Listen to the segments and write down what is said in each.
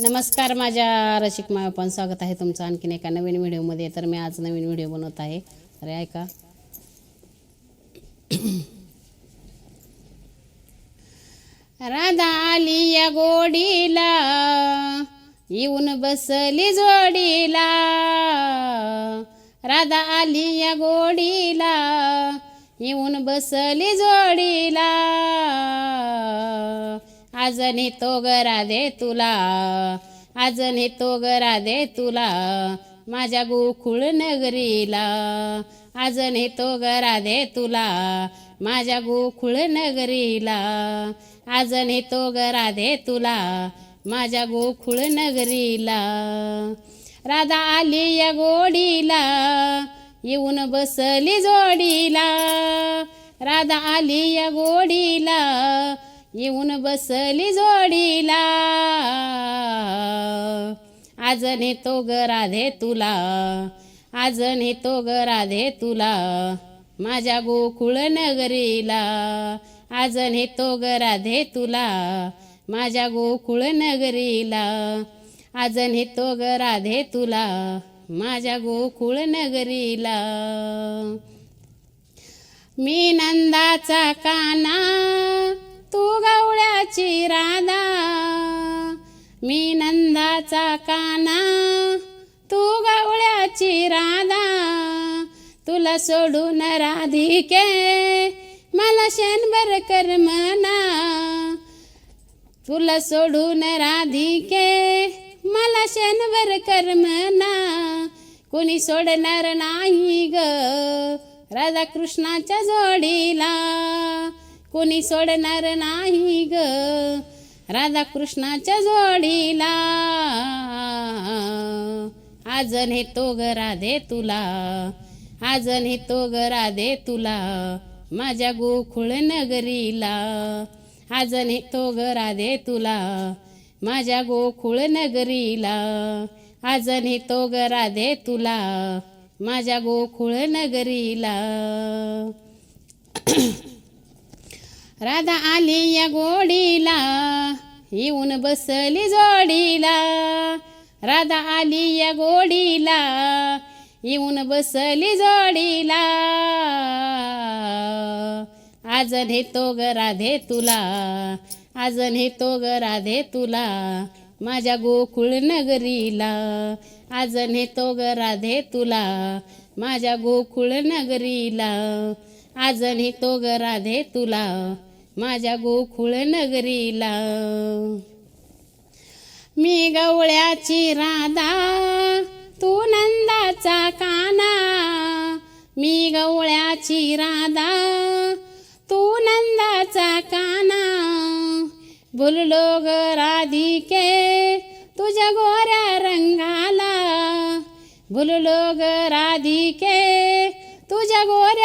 नमस्कार माझ्या रसिक मायपण स्वागत आहे तुमचं आणखीन एका नवीन व्हिडिओमध्ये. तर मी आज नवीन व्हिडिओ बनवत आहे. तर ऐका. राधा आली या गोडीला येऊन बसली जोडीला. राधा आली या गोडीला येऊन बसली जोडीला. आज नेतो गरा दे तुला आज नेतो गरा दे तुला माझ्या गोकुळ नगरीला. आज नेतो गरा दे तुला माझ्या गोकुळ नगरीला. आज नेतो गरा दे तुला माझ्या गोकुळ नगरीला. राधा आली या गोडीला येऊन बसली जोडीला. राधा आली या गोडीला येऊन बसली जोडीला. आज नेतो ग राधे तुला. आज नेतो ग राधे तुला. माझ्या गोकुळ नगरीला. आज नेतो ग राधे तुला. माझ्या गोकुळ नगरीला. आज नेतो ग राधे तुला. माझ्या गोकुळ नगरीला. मी नंदाचा काना. तू गवळ्याची राधा मी नंदाचा काना. तू गवळ्याची राधा तुला सोडून राधिके. मला शनभर कर मना तुला सोडून राधिके. मला शनभर कर मना कोणी सोडणार नाही ग राधाकृष्णाच्या जोडीला. कोणी सोडणार नाही ग. राधाकृष्णाच्या जोडीला. आज नेतो ग राधे तुला. आज नेतो ग राधे तुला. माझ्या गोकुळ नगरीला. आज नेतो ग राधे तुला. माझ्या गोकुळ नगरीला. आज नेतो ग राधे तुला. माझ्या गोकुळ नगरीला. राधा आली या गोडीला येऊन बसली जोडीला. राधा आली या गोडीला येऊन बसली जोडीला. आज नेतो ग राधे तुला आज नेतो ग राधे तुला माझ्या गोकुळ नगरीला. आज नेतो ग राधे तुला माझ्या गोकुळ नगरीला. आज नेतो ग राधे तुला माझ्या गोकुळ नगरीला. मी गवळ्याची राधा तू नंदाचा काना. मी गवळ्याची राधा तू नंदाचा काना. बोललो ग राधिके तुझ्या गोऱ्या रंगाला. बोललो ग राधिके तुझ्या गोऱ्या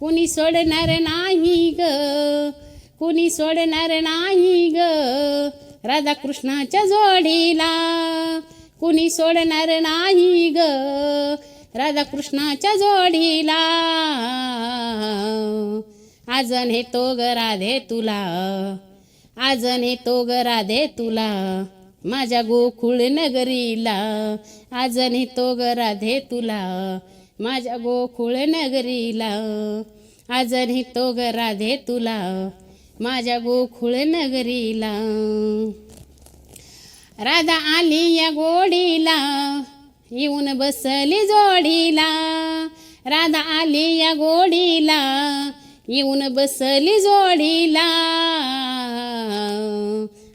कुणी सोडणार नाही ग. कुणी सोडणार नाही ग. राधाकृष्णाच्या जोडीला कुणी सोडणार नाही ग. राधाकृष्णाच्या जोडीला. अजून हे तो ग राधे तुला. अजून हे तो ग राधे तुला. माझ्या गोकुळ नगरीला. हे तो ग राधे तुला. माझ्या गोकुळ नगरीला. आज तो ग राधे तुला. माझ्या गोकुळ नगरीला. राधा आली या गोडीला. येऊन बसली जोडीला. राधा आली या गोडीला. येऊन बसली जोडीला.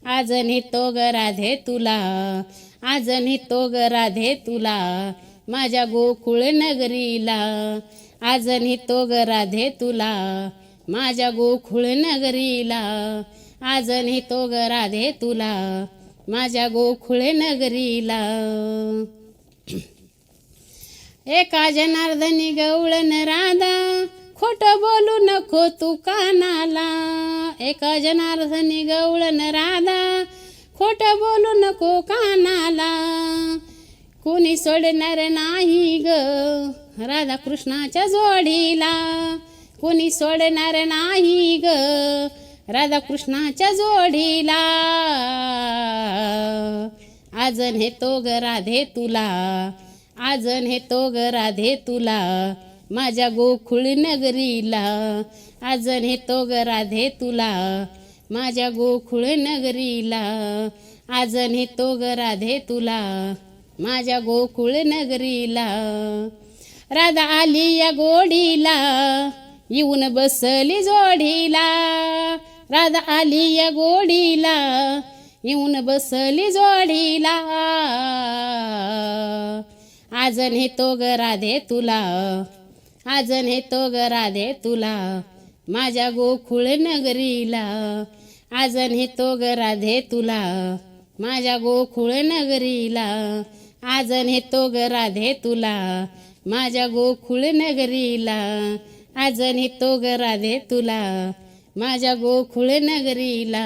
आज तो ग राधे तुला. आज तो ग राधे तुला. माझ्या गोकुळ नगरीला. आज नेतो ग राधे तुला. माझ्या गोकुळ नगरीला. आज नेतो ग राधे तुला. माझ्या गोकुळ नगरीला. एका जनार्दनी गवळण राधा. खोट बोलू नको तू कानाला. एका जनार्दनी गवळण राधा. खोट बोलू नको कानाला. कोणी सोडणार नाही ग? राधाकृष्णाच्या जोडीला. कोणी सोडणार नाही ग? राधाकृष्णाच्या जोडीला. आज नेतो ग राधे तुला. आज नेतो ग राधे तुला. माझ्या गोकुळ नगरीला. आज नेतो ग राधे तुला. माझ्या गोकुळ नगरीला. आज नेतो ग राधे तुला. माझ्या गोकुळ नगरीला. राधा आली या गोडीला येऊन बसली जोडीला. राधा आली या गोडीला येऊन बसली जोडीला. आज नेतो ग राधे तुला आज नेतो ग राधे तुला. माझ्या गोकुळ नगरीला आज नेतो ग राधे तुला. माझ्या गोकुळ नगरीला आज नेतो ग राधे तुला माझ्या गोकुळ नगरीला. आज नेतो ग राधे तुला माझ्या गोकुळ नगरीला.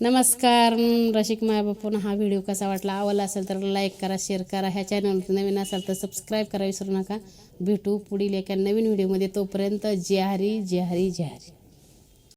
नमस्कार रसिक मायबापून हा व्हिडिओ कसा वाटला? आवडला असेल तर लाईक करा शेअर करा. ह्या चॅनल नवीन असाल तर सबस्क्राईब करा विसरू नका. भेटू पुढील एका नवीन व्हिडिओमध्ये. तोपर्यंत जय हरी जय हरी जय हरी.